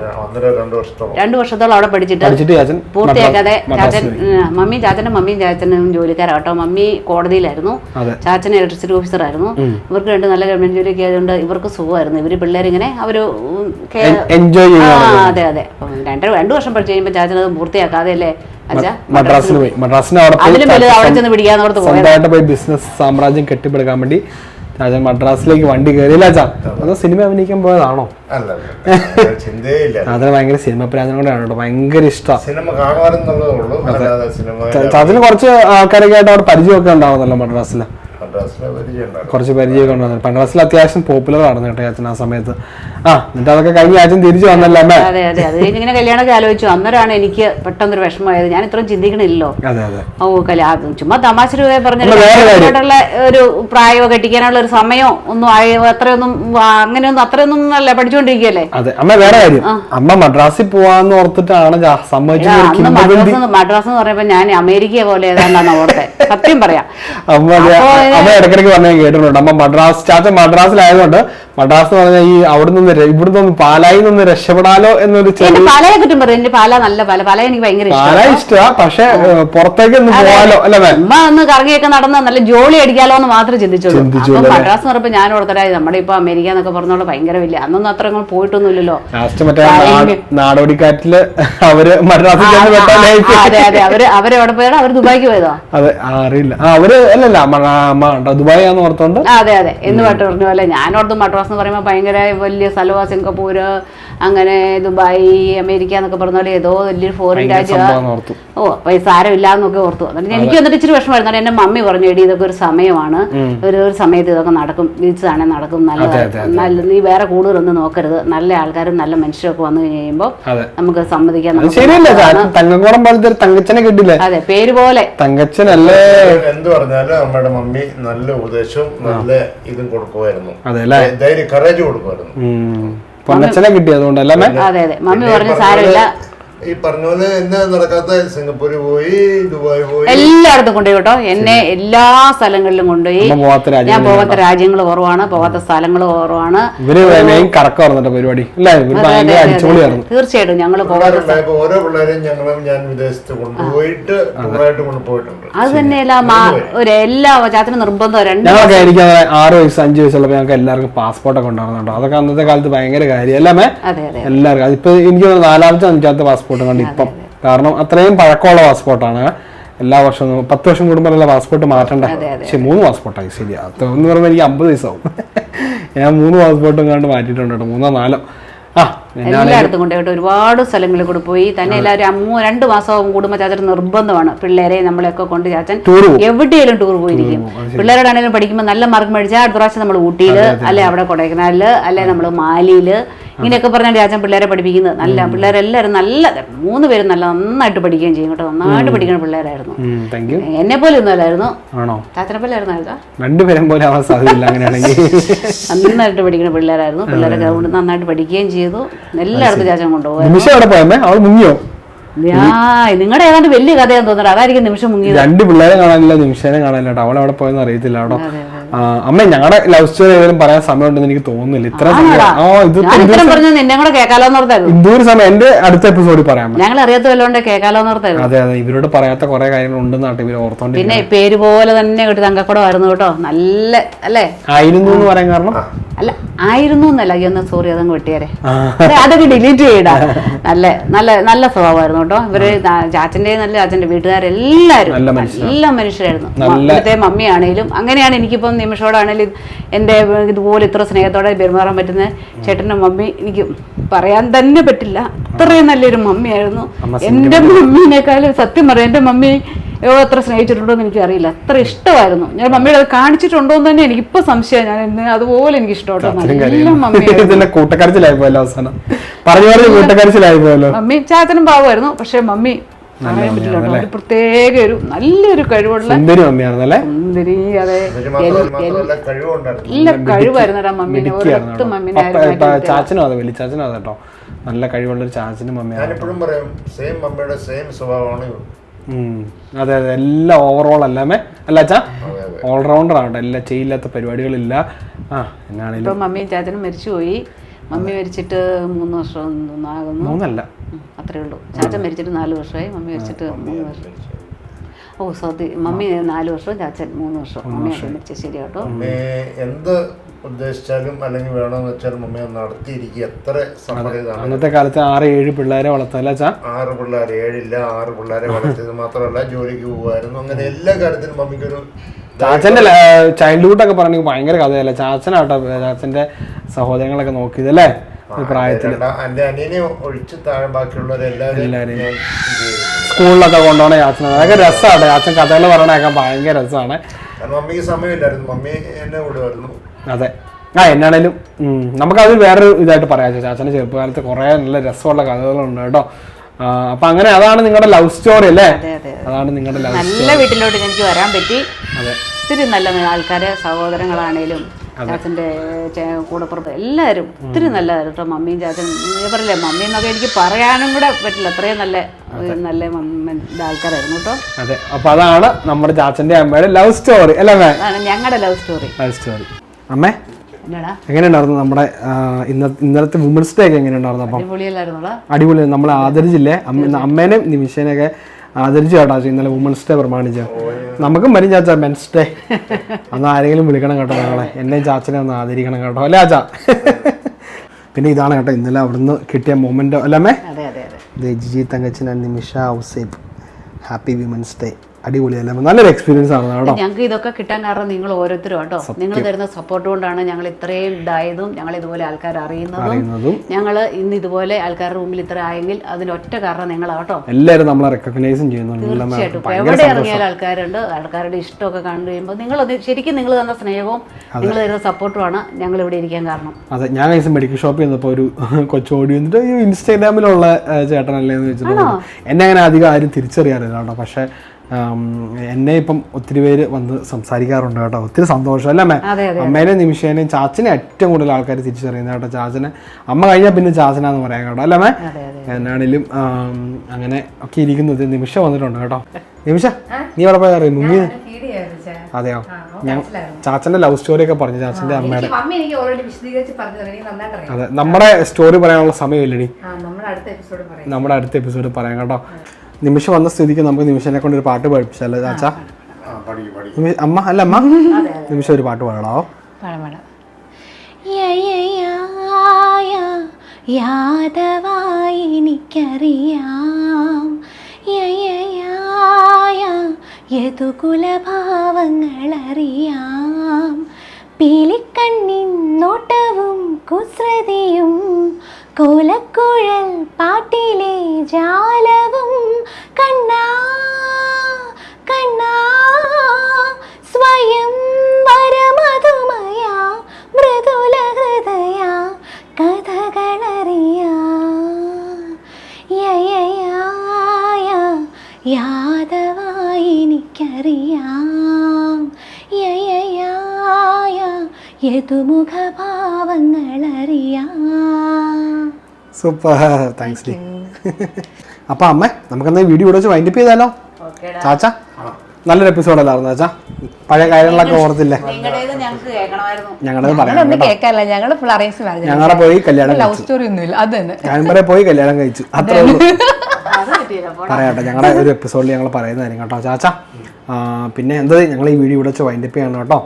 രണ്ട് വർഷത്തോളം. അവിടെ പഠിച്ചിട്ട് പഠിച്ചിട്ട് ചാച്ചൻ പൂർത്തിയാക്കാതെ ചാച്ചൻ മമ്മി ചാച്ചന്റെ മമ്മിയും ചാച്ചനും ജോലിക്കാരാട്ടോ. മമ്മി കോടതിയിലായിരുന്നു. അതെ. ചാച്ചൻ ഇലക്ട്രിസിറ്റി ഓഫീസറായിരുന്നു ഇവർക്ക് രണ്ട് നല്ല ഗവൺമെന്റ് ജോലിയൊക്കെ ആയതുകൊണ്ട് ഇവർക്ക് സുഖമായിരുന്നു. ഇവർ പിള്ളേരിങ്ങനെ അവർ ഉം, കേ- എൻ- enjoy ആ ചെയ്യുകയാണ് അതെ അതെ. രണ്ട് രണ്ടു വർഷം പഠിച്ചു കഴിയുമ്പോൾ പൂർത്തിയാക്കാതെ അല്ലേ? മദ്രാസിൽ പോയി. മദ്രാസിന് അവിടെ സ്വന്തമായിട്ട് പോയി ബിസിനസ് സാമ്രാജ്യം കെട്ടിപ്പടുക്കാൻ വേണ്ടി രാജൻ മദ്രാസിലേക്ക് വണ്ടി കയറിയില്ല അതോ സിനിമ അഭിനയിക്കാൻ പോയതാണോ? അതിന് ഭയങ്കര സിനിമ പ്രാന്തം കൂടെയാണ് കേട്ടോ ഭയങ്കര ഇഷ്ടമാണ് ചാച്ചന് കുറച്ച് ആൾക്കാരൊക്കെ ആയിട്ട് അവിടെ പരിചയമൊക്കെ ഉണ്ടാവുന്നല്ലോ മദ്രാസിൽ കുറച്ച് പരിചയമൊക്കെ ഉണ്ടായിരുന്നു. മദ്രാസിൽ അത്യാവശ്യം പോപ്പുലർ ആണ് കേട്ടോ അച്ഛൻ ആ സമയത്ത്. ആ എന്നിട്ട് അതൊക്കെ കഴിഞ്ഞ ആഴ്ച തിരിച്ചു വന്നല്ലോ അമ്മേ? അതെ അതെ. അത് കഴിഞ്ഞ് ഇങ്ങനെ കല്യാണമൊക്കെ ആലോചിച്ചു. അന്നേരമാണ് എനിക്ക് പെട്ടെന്നൊരു വിഷമമായത്. ഞാൻ ഇത്രയും ചിന്തിക്കണില്ലല്ലോ. അതെ അതെ. ഓ കല്യാണം ചുമ്മാ തമാശ രൂപയെ പറഞ്ഞിട്ടുള്ള. ഒരു പ്രായമോ കെട്ടിക്കാനുള്ള ഒരു സമയമോ ഒന്നും ആയി അത്രയൊന്നും അങ്ങനെയൊന്നും അത്രയൊന്നും അല്ല പഠിച്ചുകൊണ്ടിരിക്കുകയല്ലേ അതെ അമ്മ വേറെ കാര്യം. അമ്മ മദ്രാസിൽ പോവാന്ന് ഓർത്തിട്ടാണ് സമ്മതിച്ചത്. മദ്രാസ് മദ്രാസ് എന്ന് പറയുമ്പോ ഞാൻ അമേരിക്ക പോലെ ഏതാണ്ടാണ് ഓർത്തെ. സത്യം പറയാം. അപ്പോ അമ്മ ഇടയ്ക്കിടയ്ക്ക് പറഞ്ഞ കേട്ടിട്ടുണ്ട്. അമ്മ മദ്രാസ് ചാച്ച മദ്രാസിലായതുകൊണ്ട് മദ്രാസ് എന്ന് പറഞ്ഞാൽ ഈ അവിടെ നിന്ന് ഇവിടെ ഇവിടുന്ന് പാലായി പാലായിൽ നിന്ന് രക്ഷപ്പെടാലോ എന്നൊരു പാലയെ കുറ്റം പറയും എന്റെ പാല നല്ല പാല. പാല എനിക്ക് ഭയങ്കര പാല ഇഷ്ടമാണ് ഇഷ്ടമാ പക്ഷെ പുറത്തേക്ക് ഒന്ന് പോവാലോ അല്ലേ ഉമ്മ ഒന്ന് കറങ്ങിയൊക്കെ നടന്ന് നല്ല ജോലി അടിക്കാലോ എന്ന് മാത്രം ചിന്തിച്ചോളൂ? മദ്രാസ് എന്ന് പറയുമ്പോൾ ഞാൻ ഓർത്തരായി നമ്മുടെ ഇപ്പൊ അമേരിക്ക എന്നൊക്കെ പറഞ്ഞോളൂ ഭയങ്കര വലിയ അന്നൊന്നും അത്ര അങ്ങ് പോയിട്ടൊന്നുമില്ലല്ലോ. ലാസ്റ്റ് മറ്റേ നാടോടിക്കാറ്റിൽ അവർ മദ്രാസിൽ അതെ അതെ. അവർ അവർ എവിടെ പോയതാണ് അവർ ദുബായിക്ക് പോയതോ? അതെ അറിയില്ല. അവർ അല്ലല്ല ദുബായ് ആന്ന് ഓർത്തോണ്ട്? അതെ അതെ. എന്ന് പാട്ട് പറഞ്ഞ പോലെ ഞാൻ ഓർത്ത് മദ്രാസ് എന്ന് പറയുമ്പോൾ ഭയങ്കര വലിയ സ്ഥലമാണ് സിംഗപ്പൂർ അങ്ങനെ ദുബായ് അമേരിക്ക എന്നൊക്കെ പറഞ്ഞ പോലെ ഏതോ വലിയൊരു ഫോറിൻ രാജ്യമാണ് രാജ്യം ഓ അപ്പൊ ഈ സാരമില്ല എന്നൊക്കെ ഓർത്തു. എന്നിട്ട് എനിക്ക് വന്നിട്ട് ഇച്ചിരി വിഷമമായിരുന്നു. എന്റെ മമ്മി പറഞ്ഞു എടി ഇതൊക്കെ ഒരു സമയമാണ്. ഒരു ഒരു സമയത്ത് ഇതൊക്കെ നടക്കും. ബീച്ചാണെ നടക്കും. നല്ല. നല്ല നീ വേറെ കൂടുതലൊന്നും നോക്കരുത്. നല്ല ആൾക്കാരും നല്ല മനുഷ്യരൊക്കെ ഒക്കെ വന്നു കഴിയുമ്പോൾ നമുക്ക് സമ്മതിക്കാൻ പോലത്തെ തങ്കച്ചനെ കിട്ടില്ല അതെ പേര് പോലെ. തങ്കച്ചനല്ലേ? എന്ത് പറഞ്ഞാലും നമ്മുടെ മമ്മി നല്ല ഉപദേശവും നല്ല ഇതും കൊടുക്കുമായിരുന്നു. അതെ അല്ലേ? ധൈര്യം കറേജ് കൊടുക്കുമായിരുന്നു. പൊന്നച്ചനെ കിട്ടി അതുകൊണ്ടല്ലേ അതെ അതെ. മമ്മി പറഞ്ഞു സാരമില്ല. ഈ പറഞ്ഞ പോലെ എന്നാ നടക്കാത്ത സിംഗപ്പൂര് പോയി ദുബായ് പോയി. എല്ലായിടത്തും കൊണ്ടുപോയി കേട്ടോ. എന്നെ എല്ലാ സ്ഥലങ്ങളിലും കൊണ്ടുപോയി. ഞാൻ പോകാത്ത രാജ്യങ്ങൾ കുറവാണ് പോകാത്ത സ്ഥലങ്ങൾ കുറവാണ്. പരിപാടി. തീർച്ചയായിട്ടും ഞങ്ങൾ ഓരോ പിള്ളേരെയും ഞങ്ങളും ഞാൻ വിദേശത്ത് കൊണ്ടുപോയിട്ട് കൊണ്ടുപോയിട്ടുണ്ട്. അത് തന്നെയല്ല ഒരു എല്ലാ ചാത്തിന് നിർബന്ധം രണ്ട് എനിക്ക് ആറ് വയസ്സ് അഞ്ച് വയസ്സുള്ളപ്പോൾ ഞങ്ങൾക്ക് എല്ലാവർക്കും പാസ്പോർട്ടൊക്കെ ഉണ്ടാകുന്നുണ്ടോ അതൊക്കെ അന്നത്തെ കാലത്ത് ഭയങ്കര കാര്യം അല്ലേ മേ അതെ അതെ. എല്ലാവർക്കും. ഇപ്പൊ എനിക്ക് നാലാമത്തെ അഞ്ചാമത്തെ പാസ്പോർട്ട് കണ്ട് ഇപ്പം കാരണം അത്രയും പഴക്കമുള്ള പാസ്പോർട്ടാണ്. എല്ലാ വർഷവും പത്ത് വർഷം കൂടുമ്പോഴല്ല പാസ്പോർട്ട് മാറ്റണ്ട. പക്ഷെ മൂന്ന് പാസ്പോർട്ടായി ശരി അത് എന്ന് പറയുമ്പോൾ എനിക്ക് അമ്പത് വയസ്സാവും. ഞാൻ മൂന്ന് പാസ്പോർട്ടും കണ്ട് മാറ്റിയിട്ടുണ്ട് കേട്ടോ മൂന്നോ നാലോ. എല്ലായിടത്തും കൊണ്ടുപോയിട്ട് ഒരുപാട് സ്ഥലങ്ങളിൽ കൂടെ പോയി. തന്നെ എല്ലാവരും അമ്മ രണ്ട് മാസം കൂടുമ്പോൾ ചാച്ചൻ നിർബന്ധമാണ് പിള്ളേരെ നമ്മളെയൊക്കെ കൊണ്ട് ചാച്ചൻ എവിടെയെങ്കിലും ടൂർ പോയിരിക്കും. പിള്ളേരോടാണെങ്കിലും പഠിക്കുമ്പോൾ നല്ല മാർക്ക് മേടിച്ചാൽ അടുത്ത പ്രാവശ്യം നമ്മൾ ഊട്ടിയിൽ അല്ലെ അവിടെ കൊടൈക്കനാലിൽ അല്ലെ നമ്മൾ മാലിയിൽ ഇങ്ങനെയൊക്കെ പറഞ്ഞാൽ രാജൻ പിള്ളേരെ പഠിപ്പിക്കുന്നത്. നല്ല പിള്ളേരെല്ലാവരും നല്ല മൂന്ന് പേരും നല്ല നന്നായിട്ട് പഠിക്കുകയും ചെയ്യും കേട്ടോ. നന്നായിട്ട് പഠിക്കുന്ന പിള്ളേരായിരുന്നു. എന്നെ പോലെ ഒന്നും അല്ലായിരുന്നു. പോലെ ആയിരുന്നു രണ്ടുപേരും പോലെ ആവാൻ സാധ്യതയില്ല അങ്ങനെയാണെങ്കിൽ. നന്നായിട്ട് പഠിക്കുന്ന പിള്ളേരായിരുന്നു. പിള്ളേരൊക്കെ അതുകൊണ്ട് നന്നായിട്ട് പഠിക്കുകയും ചെയ്തു. എല്ലായിടത്തും രാജൻ കൊണ്ടുപോകും അവിടെ നിങ്ങളുടെ ഏതാണ്ട് വലിയ കഥയാന്ന് തോന്നുന്നത് അതായിരിക്കും നിമിഷം മുങ്ങി രണ്ട് പിള്ളേരെ കാണാനില്ല നിമിഷേനെ കാണാനില്ല അവളെ അവൾ അവിടെ പോയെന്ന് അറിയത്തില്ല ആ, അമ്മ ഞങ്ങളുടെ ലവ് സ്റ്റോറി ഏതെങ്കിലും പറയാൻ സമയമുണ്ടെന്ന് എനിക്ക് തോന്നുന്നില്ല. ഇത്ര സമയം ആ ഇത് ഞാൻ ഇത്രയും പറഞ്ഞത് നിന്നെ കൂടെ കേൾക്കാലോന്ന് ഓർത്തായിരുന്നു. ഇന്തൂര് സമയം എന്റെ അടുത്ത എപ്പിസോഡിൽ പറയാം ഞങ്ങൾ അറിയാത്ത വല്ലോണ്ട് കേൾക്കാലോന്ന് ഓർത്തായിരുന്നു. അതെ അതെ ഇവരോട് പറയാത്ത കുറെ കാര്യങ്ങൾ ഉണ്ടെന്നാട്ട് ഇവർ ഓർത്തോണ്ടിരിക്കുന്നത് പിന്നെ പേര് പോലെ തന്നെ കിട്ടി വരുന്നു കേട്ടോ. നല്ല അല്ലേ? ആയിരുന്നു എന്ന് പറയാൻ കാരണം? അല്ല ആയിരുന്നു എന്നല്ല അയ്യോ ഒന്ന് സോറി അതങ്ങ് വെട്ടിയാരെ. ആ. അതൊക്കെ ഡിലീറ്റ് ചെയ്യടാ. നല്ല നല്ല നല്ല സ്വഭാവമായിരുന്നു കേട്ടോ. ഇവർ ചാച്ചന്റെ നല്ല ചാച്ചന്റെ വീട്ടുകാരെല്ലാരും നല്ല മനുഷ്യരായിരുന്നു. ഇവിടുത്തെ മമ്മിയാണേലും അങ്ങനെയാണ് എനിക്കിപ്പം നിമിഷോടാണേലും എന്റെ ഇതുപോലെ ഇത്ര സ്നേഹത്തോടെ പെരുമാറാൻ പറ്റുന്ന ചേട്ടന്റെ മമ്മി എനിക്ക് പറയാൻ തന്നെ പറ്റില്ല. അത്രയും നല്ലൊരു മമ്മിയായിരുന്നു. എന്റെ മമ്മീനേക്കാളും സത്യം പറയാം. എന്റെ മമ്മി യോ എത്ര സ്നേഹിച്ചിട്ടുണ്ടോ എന്ന് എനിക്ക് അറിയില്ല അത്ര ഇഷ്ടമായിരുന്നു. ഞാൻ മമ്മിയുടെ അത് കാണിച്ചിട്ടുണ്ടോ എന്ന് തന്നെ എനിക്ക് ഇപ്പൊ സംശയം. ഞാൻ എന്നെ അതുപോലെ എനിക്ക് നല്ല പോയല്ലോ അവസാനം. പറഞ്ഞു പറഞ്ഞു മമ്മി ചാച്ചനും പാവമായിരുന്നു. പക്ഷെ മമ്മി. ഒരു പ്രത്യേക ഒരു നല്ലൊരു കഴിവുള്ള സുന്ദരി അതെ. മാത്രമല്ല കഴിവുണ്ടായിരുന്നു. നല്ല കഴിവുള്ള മമ്മീനെ. മമ്മീനെ നിർത്തിയില്ല. ചാച്ചനും അതെ വലിയ ചാച്ചനും അതെ കേട്ടോ. നല്ല കഴിവുള്ളൊരു ചാച്ചനും മമ്മിയാണ് ഞാനിപ്പോഴും പറയും സെയിം മമ്മിയുടെ സെയിം സ്വഭാവമാണ്. അതെ അതെ. എല്ലാം ഓവറോൾ അല്ലാമേ? അല്ല അച്ഛാ? ഓൾറൗണ്ടർ ആണ് എല്ലാം ചെയ്യില്ലാത്ത പരിപാടികളില്ല. ആ എന്നാണെങ്കിലും ഇപ്പൊ മമ്മിയും ചാച്ചനും മരിച്ചുപോയി. മമ്മി മരിച്ചിട്ട് മൂന്ന് വർഷം ആകുന്നു. മൂന്നല്ല. അത്രേ ഉള്ളൂ. ചാച്ചൻ മരിച്ചിട്ട് നാല് വർഷമായി. മമ്മി മരിച്ചിട്ട് മൂന്ന് വർഷം. ഓ സോറി മമ്മി നാല് വർഷം ചാച്ചൻ മൂന്ന് വർഷം. മമ്മി മരിച്ചു ശരി കേട്ടോ. എന്ത് ഉദ്ദേശിച്ചാലും അല്ലെങ്കിൽ വേണമെന്ന് വെച്ചാലും മമ്മി നടത്തിയിരിക്കുക. എത്ര സമ്മതിതാണ് അന്നത്തെ കാലത്ത് ആറ് ഏഴ് പിള്ളേരെ വളർത്തല്ല അച്ഛാ? ആറ് പിള്ളേർ ഏഴില്ല ആറ് പിള്ളേരെ വളർത്തിയത് മാത്രമല്ല ജോലിക്ക് പോകുമായിരുന്നു. അങ്ങനെ എല്ലാ കാര്യത്തിലും മമ്മിക്കൊരു ചാച്ചന്റെ ചൈൽഡ്ഹുഡ് ഒക്കെ പറഞ്ഞു ഭയങ്കര കഥയല്ലേ? ചാച്ചനാട്ടോ ചാച്ചന്റെ സഹോദരങ്ങളൊക്കെ നോക്കിയതല്ലേ? പ്രായത്തിൽ എന്റെ അനിയനെ ഒഴിച്ച് താഴെ ബാക്കിയുള്ളവരെല്ലാവരും. സ്കൂളിലൊക്കെ കൊണ്ടുപോകണ ചാച്ചൻ അതൊക്കെ രസമാണ് ചാച്ചൻ കഥകൾ പറയണേക്കാൻ ഭയങ്കര രസമാണ് കാരണം മമ്മിക്ക് സമയമില്ലായിരുന്നു. മമ്മി എന്നെ വിടുമായിരുന്നു. അതെ. ആ എന്നാണേലും നമുക്ക് നമുക്കത് വേറൊരു ഇതായിട്ട് പറയാം. ചാച്ചന്റെ ചെറുപ്പകാലത്ത് കുറേ നല്ല രസമുള്ള കഥകളുണ്ട് കേട്ടോ. അപ്പൊ അങ്ങനെ അതാണ് നിങ്ങളുടെ ലവ് സ്റ്റോറി അല്ലേ? അതെ അതെ അതാണ് നിങ്ങളുടെ ലവ് നല്ല വീട്ടിലോട്ട് എനിക്ക് വരാൻ പറ്റി. ഒത്തിരി നല്ല ആൾക്കാരെ സഹോദരങ്ങളാണേലും ചാച്ചന്റെ കൂടപ്പുറത്ത് എല്ലാവരും ഒത്തിരി നല്ലതായിരുന്നു കേട്ടോ മമ്മിയും ചാച്ചനും പറയില്ലേ മമ്മി എന്നൊക്കെ എനിക്ക് പറയാനും കൂടെ പറ്റില്ല. അത്രയും നല്ല നല്ല ആൾക്കാരായിരുന്നു കേട്ടോ. അതെ. അപ്പൊ അതാണ് നമ്മുടെ ചാച്ചന്റെ അമ്മയുടെ ലവ് സ്റ്റോറി അല്ലേ ഞങ്ങളുടെ ലവ് സ്റ്റോറി ലവ് സ്റ്റോറി അമ്മേ? എങ്ങനെയുണ്ടായിരുന്നു നമ്മുടെ ഇന്ന ഇന്നലത്തെ വുമൻസ് ഡേ ഒക്കെ എങ്ങനെയുണ്ടായിരുന്നു അപ്പം? അടിപൊളി. നമ്മൾ ആദരിച്ചില്ലേ? അമ്മ അമ്മേനെയും നിമിഷേനെയൊക്കെ ആദരിച്ചു കേട്ടോ. ഇന്നലെ വുമൻസ് ഡേ പ്രമാണിച്ച. നമുക്കും വരും ചാച്ച മെൻസ് ഡേ അന്ന് ആരെങ്കിലും വിളിക്കണം കേട്ടോ ഞങ്ങളെ. എന്നെയും ചാച്ചനെ ഒന്ന് ആദരിക്കണം കേട്ടോ. അല്ലേ ചാച്ച പിന്നെ ഇതാണ് കേട്ടോ ഇന്നലെ അവിടുന്ന് കിട്ടിയ മൊമെന്റോ അല്ലമ്മേ അതെ അതെ അതെ. ദേ Jiji Thankachan and Nimisha Ouseph happy women's day അടിപൊളി അല്ലേ നല്ലൊരു എക്സ്പീരിയൻസ് ആണ് കേട്ടോ. ഞങ്ങൾക്ക് ഇതൊക്കെ കിട്ടാൻ കാരണം നിങ്ങൾ ഓരോരുത്തരും കേട്ടോ. നിങ്ങൾ തരുന്ന സപ്പോർട്ട് കൊണ്ടാണ് ഞങ്ങൾ ഇത്രയും ഇതായതും ഞങ്ങൾ ഇതുപോലെ ആൾക്കാർ അറിയുന്നതും ഞങ്ങൾ ഇന്ന് ഇതുപോലെ ആൾക്കാരുടെ മുമ്പിൽ ഇത്ര ആയെങ്കിൽ അതിനൊറ്റ ഒറ്റ കാരണം നിങ്ങളാ കേട്ടോ. എല്ലാവരും നമ്മളെ റെക്കഗ്നൈസും ചെയ്യുന്നുണ്ട് എവിടെ ഇറങ്ങിയാൽ ആൾക്കാരുണ്ട്. ആൾക്കാരുടെ ഇഷ്ടമൊക്കെ കണ്ടു കഴിയുമ്പോൾ നിങ്ങൾ ശരിക്കും നിങ്ങൾ തന്ന സ്നേഹവും നിങ്ങൾ തരുന്ന സപ്പോർട്ടും ആണ് ഞങ്ങൾ ഇവിടെ ഇരിക്കാൻ കാരണം. അതെ ഞാൻ മെഡിക്കൽ ഷോപ്പിൽ ചെന്നപ്പോൾ ഒരു കൊച്ചോടി ഓടി വന്നിട്ട് ഇൻസ്റ്റാഗ്രാമിലുള്ള ചേട്ടനല്ലേ എന്ന് വെച്ചിട്ട് എന്നെ അങ്ങനെ അധികം ആരും തിരിച്ചറിയാറില്ല കേട്ടോ. പക്ഷേ എന്നെ ഇപ്പം ഒത്തിരി പേര് വന്ന് സംസാരിക്കാറുണ്ട് കേട്ടോ. ഒത്തിരി സന്തോഷം. അല്ലേ അമ്മേ? അമ്മേനെ നിമിഷേനെയും ചാച്ചനെ ഏറ്റവും കൂടുതൽ ആൾക്കാർ തിരിച്ചറിയുന്നത് കേട്ടോ ചാച്ചനെ. അമ്മ കഴിഞ്ഞാൽ പിന്നെ ചാച്ചനാന്ന് പറയാം കേട്ടോ. അല്ലേ അമ്മേ? എന്നാണേലും അങ്ങനെ ഒക്കെ ഇരിക്കുന്നത്. നിമിഷ വന്നിട്ടുണ്ട് കേട്ടോ. നിമിഷ നീ അവിടെ പോയി അറിയും? മുങ്ങി അതെയോ? ഞാൻ ചാച്ചന്റെ ലവ് സ്റ്റോറി ഒക്കെ പറഞ്ഞു ചാച്ചന്റെ അമ്മയുടെ. അതെ നമ്മുടെ സ്റ്റോറി പറയാനുള്ള സമയമില്ലടി. നമ്മുടെ അടുത്ത എപ്പിസോഡ് പറയാം. കേട്ടോ. നിമിഷം വന്ന സ്ഥിതിക്ക് നമുക്ക് നിമിഷനെ കൊണ്ട് ഒരു പാട്ട് പഠിപ്പിച്ചല്ലേ ചാച്ച? അമ്മ അല്ല അമ്മ? നിമിഷം ഒരു പാട്ട് പാടാവോ യാദവായി എനിക്കറിയാം. യതുകുലഭാവങ്ങളറിയാം പീലിക്കണ്ണിൻ നോട്ടവും കുസൃതിയും കോലക്കുഴൽ പാട്ടിലെ ജാലവും കണ്ണാ കണ്ണാ സ്വയം വരമധുമയ മൃദുല ഹൃദയ കഥകളറിയാ യയയായ യാദവായി എനിക്കറിയാം. യയയായ യതുമുഖഭാവങ്ങളറിയാം. സൂപ്പർ. താങ്ക്സ് ഡി അപ്പൊ അമ്മ നമുക്കെന്നാ വീഡിയോ ഇവിടെ വെച്ച് വൈൻഡപ്പ് ചെയ്താലോ? ചാച്ച നല്ലൊരു എപ്പിസോഡ് അല്ലായിരുന്നു ചാച്ച പഴയ കാര്യങ്ങളൊക്കെ ഓർത്തില്ലേ? നിങ്ങളുടേത് ഞങ്ങൾക്ക് കേൾക്കണമായിരുന്നു. ഞങ്ങളത് പറയാം ഞങ്ങളൊന്നും ഞങ്ങൾ ഫുൾ അറേഞ്ച് മാരേജ് ഞങ്ങളെ പോയി കല്യാണം ലവ് കഴിച്ചു. സ്റ്റോറി ഒന്നുമില്ല. അത് തന്നെ. ഞാൻ പോയി കല്യാണം കഴിച്ചു. അത്രേ ഉള്ളൂ. പറയാട്ടെ ഞങ്ങളുടെ ഒരു എപ്പിസോഡിൽ ഞങ്ങൾ പറയുന്നതായിരിക്കും കേട്ടോ. ചാച്ച പിന്നെ എന്താ ഞങ്ങൾ ഈ വീഡിയോ ഇവിടെ വെച്ച് വൈൻഡപ്പ് ചെയ്യണം കേട്ടോ.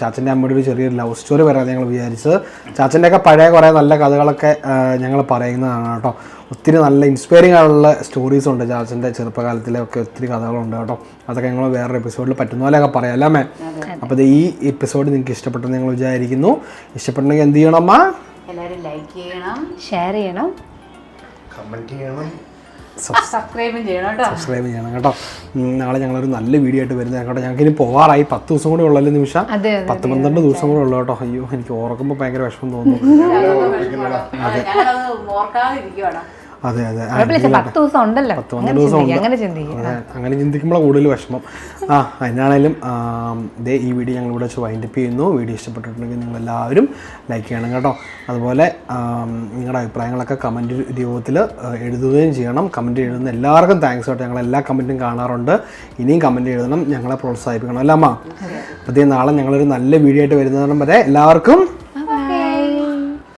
ചാച്ചന്റെ അമ്മയുടെ ഒരു ചെറിയൊരു ലവ് സ്റ്റോറി പറയാതെ ഞങ്ങൾ വിചാരിച്ചത്. ചാച്ചന്റെയൊക്കെ പഴയ കുറേ നല്ല കഥകളൊക്കെ ഞങ്ങൾ പറയുന്നതാണ് കേട്ടോ. ഒത്തിരി നല്ല ഇൻസ്പയറിംഗ് ആയിട്ടുള്ള സ്റ്റോറീസ് ഉണ്ട് ചാച്ചന്റെ ചെറുപ്പകാലത്തിലെ ഒക്കെ ഒത്തിരി കഥകളുണ്ട് കേട്ടോ. അതൊക്കെ ഞങ്ങൾ വേറൊരു എപ്പിസോഡിൽ പറ്റുന്ന പോലെയൊക്കെ പറയാം അല്ലേ അമ്മേ? അപ്പോൾ ഈ എപ്പിസോഡ് നിങ്ങൾക്ക് ഇഷ്ടപ്പെട്ടെന്ന് ഞങ്ങൾ വിചാരിക്കുന്നു. ഇഷ്ടപ്പെട്ടെങ്കിൽ എന്ത് ചെയ്യണം അമ്മ? എല്ലാവരും ലൈക്ക് ചെയ്യണം ഷെയർ ചെയ്യണം. കമന്റ് ചെയ്യണം. സബ്സ്ക്രൈബും ചെയ്യണം കേട്ടോ. സബ്സ്ക്രൈബ് ചെയ്യണം കേട്ടോ. നാളെ ഞങ്ങളൊരു നല്ല വീഡിയോ ആയിട്ട് വരുന്നത് കേട്ടോ. ഞങ്ങൾക്ക് ഇനി പോവാറായി. പത്ത് ദിവസം കൂടെ ഉള്ളല്ലോ നിമിഷം? പത്ത് പന്ത്രണ്ട് ദിവസം കൂടെ ഉള്ളു കേട്ടോ. അയ്യോ എനിക്ക് ഓർക്കുമ്പോൾ ഭയങ്കര വിഷമം തോന്നുന്നു. അതെ അതെ. ആ, കുഴപ്പമില്ല പത്ത് ദിവസം ഉണ്ടല്ലോ. പത്ത് അങ്ങനെ പന്ത്രണ്ട് ദിവസം ചിന്തിക്കുക ഉണ്ട്. അങ്ങനെ ചിന്തിക്കുക അതെ അങ്ങനെ കൂടുതൽ വിഷമം. ആ അതിനാണേലും ഇതേ ഈ വീഡിയോ ഞങ്ങൾ ഇവിടെ വെച്ച് വൈൻഡപ്പ് ചെയ്യുന്നു. വീഡിയോ ഇഷ്ടപ്പെട്ടിട്ടുണ്ടെങ്കിൽ നിങ്ങൾ എല്ലാവരും ലൈക്ക് ചെയ്യണം കേട്ടോ. അതുപോലെ നിങ്ങളുടെ അഭിപ്രായങ്ങളൊക്കെ കമന്റ് രൂപത്തിൽ എഴുതുകയും ചെയ്യണം. കമന്റ് എഴുതുന്ന എല്ലാവർക്കും താങ്ക്സ് കേട്ടോ. ഞങ്ങൾ എല്ലാ കമന്റും കാണാറുണ്ട്. ഇനിയും കമന്റ് എഴുതണം. ഞങ്ങളെ പ്രോത്സാഹിപ്പിക്കണം അല്ല അമ്മ? അപ്പോൾ നാളെ ഞങ്ങളൊരു നല്ല വീഡിയോ ആയിട്ട് വരുന്നതിനും വരെ എല്ലാവർക്കും